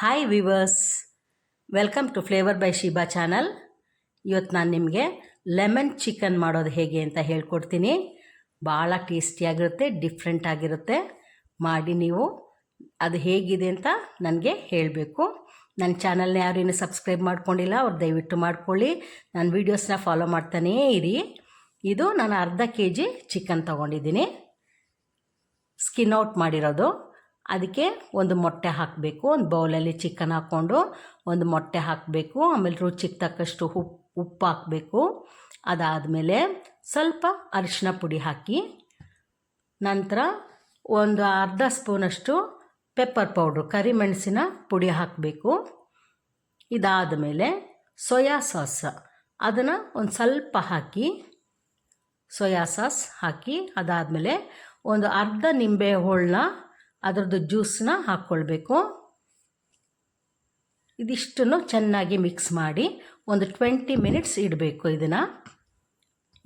Hi viewers welcome to flavour by Shiba channel ಇವತ್ತು ನಾನು ನಿಮಗೆ ಲೆಮನ್ ಚಿಕನ್ ಮಾಡೋದು ಹೇಗೆ ಅಂತ ಹೇಳ್ಕೊಡ್ತೀನಿ. ಭಾಳ ಟೇಸ್ಟಿಯಾಗಿರುತ್ತೆ ಡಿಫ್ರೆಂಟ್ ಆಗಿರುತ್ತೆ. ಮಾಡಿ ನೀವು ಅದು ಹೇಗಿದೆ ಅಂತ ನನಗೆ ಹೇಳಬೇಕು. ನನ್ನ ಚಾನಲ್ನ ಯಾರೇನು ಸಬ್ಸ್ಕ್ರೈಬ್ ಮಾಡ್ಕೊಂಡಿಲ್ಲ, ಅವ್ರು ದಯವಿಟ್ಟು ಮಾಡ್ಕೊಳ್ಳಿ. ನನ್ನ ವೀಡಿಯೋಸ್ನ ಫಾಲೋ ಮಾಡ್ತಾನೇ ಇರಿ. ಇದು ನಾನು ಅರ್ಧ ಕೆ ಜಿ ಚಿಕನ್ ತೊಗೊಂಡಿದ್ದೀನಿ. ಸ್ಕಿನ್ ಔಟ್ ಮಾಡಿರೋದು. ಅದಕ್ಕೆ ಒಂದು ಮೊಟ್ಟೆ ಹಾಕಬೇಕು, ಒಂದು ಬೌಲಲ್ಲಿ ಚಿಕನ್ ಹಾಕ್ಕೊಂಡು ಒಂದು ಮೊಟ್ಟೆ ಹಾಕಬೇಕು, ಆಮೇಲೆ ರುಚಿಗೆ ತಕ್ಕಷ್ಟು ಉಪ್ಪು ಉಪ್ಪು ಹಾಕಬೇಕು. ಅದಾದಮೇಲೆ ಸ್ವಲ್ಪ ಅರಿಶಿನ ಪುಡಿ ಹಾಕಿ, ನಂತರ ಒಂದು ಅರ್ಧ ಸ್ಪೂನಷ್ಟು ಪೆಪ್ಪರ್ ಪೌಡ್ರು ಕರಿಮೆಣಸಿನ ಪುಡಿ ಹಾಕಬೇಕು. ಇದಾದ ಮೇಲೆ ಸೋಯಾ ಸಾಸ್, ಅದನ್ನು ಒಂದು ಸ್ವಲ್ಪ ಹಾಕಿ, ಸೋಯಾ ಸಾಸ್ ಹಾಕಿ, ಅದಾದಮೇಲೆ ಒಂದು ಅರ್ಧ ನಿಂಬೆ ಹೋಳನ್ನ ಅದರದ್ದು ಜ್ಯೂಸನ್ನ ಹಾಕ್ಕೊಳ್ಬೇಕು. ಇದಿಷ್ಟನ್ನು ಚೆನ್ನಾಗಿ ಮಿಕ್ಸ್ ಮಾಡಿ ಒಂದು ಟ್ವೆಂಟಿ ಮಿನಿಟ್ಸ್ ಇಡಬೇಕು ಇದನ್ನು.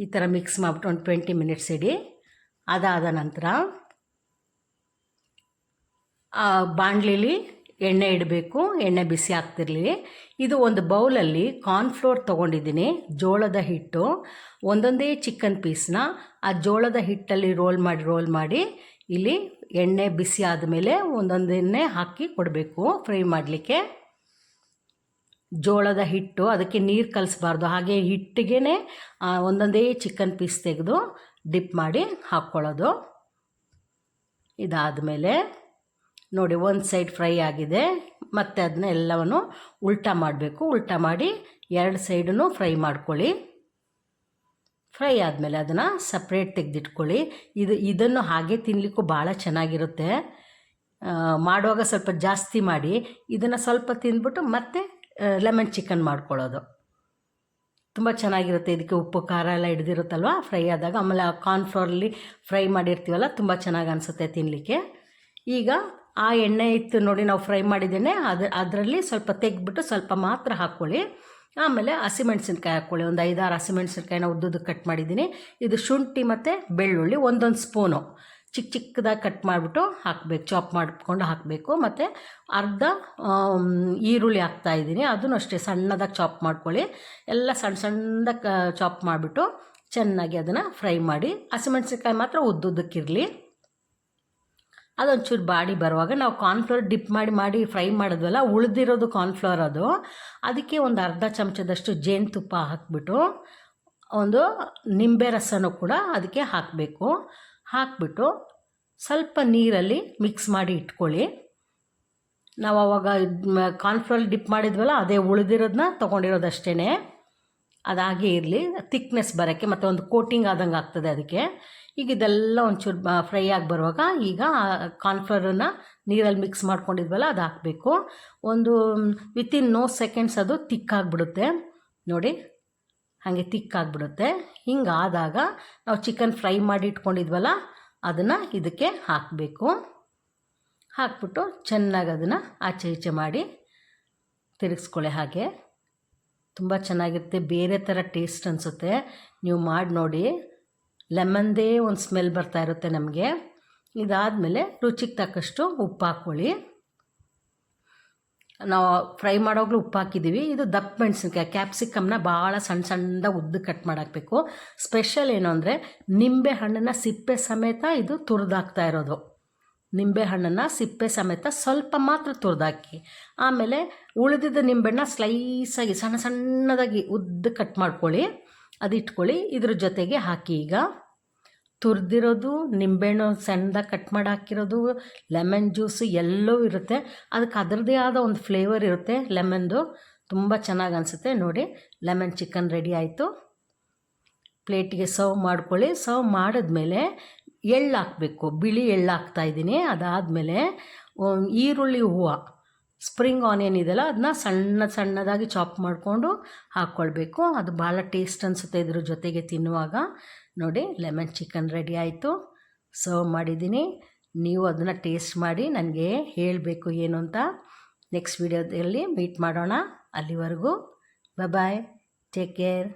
ಈ ಥರ ಮಿಕ್ಸ್ ಮಾಡಿಬಿಟ್ಟು ಒಂದು ಟ್ವೆಂಟಿ ಮಿನಿಟ್ಸ್ ಇಡಿ. ಅದಾದ ನಂತರ ಬಾಣಲಿಲಿ ಎಣ್ಣೆ ಇಡಬೇಕು. ಎಣ್ಣೆ ಬಿಸಿ ಆಗ್ತಿರಲಿ. ಇದು ಒಂದು ಬೌಲಲ್ಲಿ ಕಾರ್ನ್ಫ್ಲೋರ್ ತೊಗೊಂಡಿದ್ದೀನಿ, ಜೋಳದ ಹಿಟ್ಟು. ಒಂದೊಂದೇ ಚಿಕನ್ ಪೀಸ್ನ ಆ ಜೋಳದ ಹಿಟ್ಟಲ್ಲಿ ರೋಲ್ ಮಾಡಿ ರೋಲ್ ಮಾಡಿ ಇಲ್ಲಿ ಎಣ್ಣೆ ಬಿಸಿ ಆದಮೇಲೆ ಒಂದೊಂದು ಎಣ್ಣೆ ಹಾಕಿ ಕೊಡಬೇಕು, ಫ್ರೈ ಮಾಡಲಿಕ್ಕೆ. ಜೋಳದ ಹಿಟ್ಟು, ಅದಕ್ಕೆ ನೀರು ಕಲಿಸ್ಬಾರ್ದು. ಹಾಗೆ ಹಿಟ್ಟಿಗೆ ಒಂದೊಂದೇ ಚಿಕನ್ ಪೀಸ್ ತೆಗೆದು ಡಿಪ್ ಮಾಡಿ ಹಾಕ್ಕೊಳ್ಳೋದು ಇದಾದಮೇಲೆ ನೋಡಿ, ಒಂದು ಸೈಡ್ ಫ್ರೈ ಆಗಿದೆ. ಮತ್ತು ಅದನ್ನ ಎಲ್ಲವನ್ನು ಉಲ್ಟಾ ಮಾಡಬೇಕು. ಉಲ್ಟಾ ಮಾಡಿ ಎರಡು ಸೈಡನ್ನು ಫ್ರೈ ಮಾಡ್ಕೊಳ್ಳಿ. ಫ್ರೈ ಆದಮೇಲೆ ಅದನ್ನು ಸಪ್ರೇಟ್ ತೆಗೆದಿಟ್ಕೊಳ್ಳಿ. ಇದು, ಇದನ್ನು ಹಾಗೆ ತಿನ್ನಲಿಕ್ಕೂ ಭಾಳ ಚೆನ್ನಾಗಿರುತ್ತೆ. ಮಾಡುವಾಗ ಸ್ವಲ್ಪ ಜಾಸ್ತಿ ಮಾಡಿ, ಇದನ್ನು ಸ್ವಲ್ಪ ತಿಂದ್ಬಿಟ್ಟು ಮತ್ತೆ ಲೆಮನ್ ಚಿಕನ್ ಮಾಡ್ಕೊಳ್ಳೋದು. ತುಂಬ ಚೆನ್ನಾಗಿರುತ್ತೆ. ಇದಕ್ಕೆ ಉಪ್ಪು, ಖಾರ ಎಲ್ಲ ಹಿಡ್ದಿರುತ್ತಲ್ವ? ಫ್ರೈ ಆದಾಗ ಆಮೇಲೆ ಆ ಕಾರ್ನ್ಫ್ಲೋರಲ್ಲಿ ಫ್ರೈ ಮಾಡಿರ್ತೀವಲ್ಲ, ತುಂಬ ಚೆನ್ನಾಗಿ ಅನಿಸುತ್ತೆ ತಿನ್ನಲಿಕ್ಕೆ ಈಗ ಆ ಎಣ್ಣೆ ಇತ್ತು ನೋಡಿ ನಾವು ಫ್ರೈ ಮಾಡಿದ್ದೇನೆ. ಅದು, ಅದರಲ್ಲಿ ಸ್ವಲ್ಪ ತೆಗೆದ್ಬಿಟ್ಟು ಸ್ವಲ್ಪ ಮಾತ್ರ ಹಾಕ್ಕೊಳ್ಳಿ. ಆಮೇಲೆ ಹಸಿಮೆಣ್ಸಿನ್ಕಾಯಿ ಹಾಕ್ಕೊಳ್ಳಿ. ಒಂದು ಐದಾರು ಹಸಿಮೆಣ್ಸಿನ್ಕಾಯಿನ ಉದ್ದುದ್ದು ಕಟ್ ಮಾಡಿದ್ದೀನಿ. ಇದು ಶುಂಠಿ ಮತ್ತು ಬೆಳ್ಳುಳ್ಳಿ ಒಂದೊಂದು ಸ್ಪೂನು ಚಿಕ್ಕ ಚಿಕ್ಕದಾಗಿ ಕಟ್ ಮಾಡಿಬಿಟ್ಟು ಹಾಕಬೇಕು. ಚಾಪ್ ಮಾಡಿಕೊಂಡು ಹಾಕಬೇಕು. ಮತ್ತು ಅರ್ಧ ಈರುಳ್ಳಿ ಹಾಕ್ತಾಯಿದ್ದೀನಿ ಅದನ್ನು ಅಷ್ಟೇ ಸಣ್ಣದಾಗಿ ಚಾಪ್ ಮಾಡ್ಕೊಳ್ಳಿ. ಎಲ್ಲ ಸಣ್ಣ ಸಣ್ಣದಾಗಿ ಚಾಪ್ ಮಾಡಿಬಿಟ್ಟು ಚೆನ್ನಾಗಿ ಅದನ್ನು ಫ್ರೈ ಮಾಡಿ. ಹಸಿಮೆಣ್ಸಿನ್ಕಾಯಿ ಮಾತ್ರ ಉದ್ದುದ್ದಕ್ಕಿರಲಿ. ಅದೊಂಚೂರು ಬಾಡಿ ಬರುವಾಗ ನಾವು ಕಾರ್ನ್ಫ್ಲೋರ್ ಡಿಪ್ ಮಾಡಿ ಮಾಡಿ ಫ್ರೈ ಮಾಡಿದ್ವಲ್ಲ, ಉಳಿದಿರೋದು ಕಾರ್ನ್ಫ್ಲೋರ್ ಅದು. ಅದಕ್ಕೆ ಒಂದು ಅರ್ಧ ಚಮಚದಷ್ಟು ಜೇನುತುಪ್ಪ ಹಾಕಿಬಿಟ್ಟು, ಒಂದು ನಿಂಬೆ ರಸನೂ ಕೂಡ ಅದಕ್ಕೆ ಹಾಕಬೇಕು. ಹಾಕಿಬಿಟ್ಟು ಸ್ವಲ್ಪ ನೀರಲ್ಲಿ ಮಿಕ್ಸ್ ಮಾಡಿ ಇಟ್ಕೊಳ್ಳಿ. ನಾವು ಅವಾಗ ಕಾರ್ನ್ಫ್ಲೋರ್ ಡಿಪ್ ಮಾಡಿದ್ವಲ್ಲ, ಅದೇ ಉಳಿದಿರೋದನ್ನ ತೊಗೊಂಡಿರೋದಷ್ಟೇ ಅದಾಗೇ ಇರಲಿ. ತಿಕ್ನೆಸ್ ಬರೋಕ್ಕೆ ಮತ್ತು ಒಂದು ಕೋಟಿಂಗ್ ಆದಂಗೆ ಆಗ್ತದೆ ಅದಕ್ಕೆ. ಈಗ ಇದೆಲ್ಲ ಒಂಚೂರು ಫ್ರೈ ಆಗಿ ಬರುವಾಗ ಈಗ ಕಾರ್ನ್ಫ್ಲವರನ್ನು ನೀರಲ್ಲಿ ಮಿಕ್ಸ್ ಮಾಡ್ಕೊಂಡಿದ್ವಲ್ಲ, ಅದು ಹಾಕಬೇಕು. ಒಂದು ವಿತಿನ್ ನೋ ಸೆಕೆಂಡ್ಸ್ ಅದು ತಿಕ್ಕಾಗ್ಬಿಡುತ್ತೆ. ನೋಡಿ, ಹಾಗೆ ತಿಕ್ಕಾಗ್ಬಿಡುತ್ತೆ. ಹಿಂಗಾದಾಗ ನಾವು ಚಿಕನ್ ಫ್ರೈ ಮಾಡಿ ಇಟ್ಕೊಂಡಿದ್ವಲ್ಲ, ಅದನ್ನು ಇದಕ್ಕೆ ಹಾಕಬೇಕು. ಹಾಕ್ಬಿಟ್ಟು ಚೆನ್ನಾಗಿ ಅದನ್ನು ಆಚೆ ಈಚೆ ಮಾಡಿ ತಿರುಗಿಸ್ಕೊಳ್ಳಿ ಹಾಗೆ. ತುಂಬ ಚೆನ್ನಾಗಿರುತ್ತೆ, ಬೇರೆ ಥರ ಟೇಸ್ಟ್ ಅನಿಸುತ್ತೆ. ನೀವು ಮಾಡಿ ನೋಡಿ. ಲೆಮನ್ದೇ ಒಂದು ಸ್ಮೆಲ್ ಬರ್ತಾ ಇರುತ್ತೆ ನಮಗೆ. ಇದಾದಮೇಲೆ ರುಚಿಗೆ ತಕ್ಕಷ್ಟು ಉಪ್ಪು ಹಾಕ್ಕೊಳ್ಳಿ ನಾವು ಫ್ರೈ ಮಾಡೋಗ್ಲೂ ಉಪ್ಪು ಹಾಕಿದ್ದೀವಿ ಇದು ದಪ್ಪ ಮೆಣಸಿನ್ಕಾಯಿ, ಕ್ಯಾಪ್ಸಿಕಮ್ನ ಭಾಳ ಸಣ್ಣ ಸಣ್ಣದ ಉದ್ದು ಕಟ್ ಮಾಡಾಕಬೇಕು. ಸ್ಪೆಷಲ್ ಏನು ಅಂದರೆ ನಿಂಬೆ ಹಣ್ಣನ್ನು ಸಿಪ್ಪೆ ಸಮೇತ ಇದು ತುರಿದಾಕ್ತಾ ಇರೋದು. ನಿಂಬೆ ಹಣ್ಣನ್ನು ಸಿಪ್ಪೆ ಸಮೇತ ಸ್ವಲ್ಪ ಮಾತ್ರ ತುರಿದಾಕಿ. ಆಮೇಲೆ ಉಳಿದಿದ್ದ ನಿಂಬೆಹಣ್ಣ ಸ್ಲೈಸಾಗಿ ಸಣ್ಣ ಸಣ್ಣದಾಗಿ ಉದ್ದು ಕಟ್ ಮಾಡ್ಕೊಳ್ಳಿ. ಅದು ಇಟ್ಕೊಳ್ಳಿ ಇದ್ರ ಜೊತೆಗೆ ಹಾಕಿ ಈಗ ತುರಿದಿರೋದು, ನಿಂಬೆಹಣ್ಣು ಸಣ್ಣದಾಗಿ ಕಟ್ ಮಾಡಿ ಹಾಕಿರೋದು ಲೆಮನ್ ಜ್ಯೂಸು ಎಲ್ಲವೂ ಇರುತ್ತೆ. ಅದಕ್ಕೆ ಅದರದ್ದೇ ಆದ ಒಂದು ಫ್ಲೇವರ್ ಇರುತ್ತೆ ಲೆಮನ್ದು ತುಂಬ ಚೆನ್ನಾಗಿ ಅನಿಸುತ್ತೆ ನೋಡಿ. ಲೆಮನ್ ಚಿಕನ್ ರೆಡಿ ಆಯಿತು. ಪ್ಲೇಟಿಗೆ ಸರ್ವ್ ಮಾಡ್ಕೊಳ್ಳಿ. ಸರ್ವ್ ಮಾಡಿದ್ಮೇಲೆ ಎಳ್ಳು ಹಾಕಬೇಕು. ಬಿಳಿ ಎಳ್ಳು ಹಾಕ್ತಾಯಿದ್ದೀನಿ ಅದಾದಮೇಲೆ ಈರುಳ್ಳಿ ಹೂವು. ಸ್ಪ್ರಿಂಗ್ ಆನಿಯನ್ ಇದೆಯಲ್ಲ ಅದನ್ನ ಸಣ್ಣ ಸಣ್ಣದಾಗಿ ಚಾಪ್ ಮಾಡಿಕೊಂಡು ಹಾಕ್ಕೊಳ್ಬೇಕು. ಅದು ಭಾಳ ಟೇಸ್ಟ್ ಅನಿಸುತ್ತೆ ಇದ್ರ ಜೊತೆಗೆ ತಿನ್ನುವಾಗ. ನೋಡಿ ಲೆಮನ್ ಚಿಕನ್ ರೆಡಿ ಆಯಿತು. ಸರ್ವ್ ಮಾಡಿದ್ದೀನಿ. ನೀವು ಅದನ್ನು ಟೇಸ್ಟ್ ಮಾಡಿ ನನಗೆ ಹೇಳಬೇಕು ಏನು ಅಂತ. ನೆಕ್ಸ್ಟ್ ವೀಡಿಯೋದಲ್ಲಿ ಮೀಟ್ ಮಾಡೋಣ ಅಲ್ಲಿವರೆಗೂ. Bye take care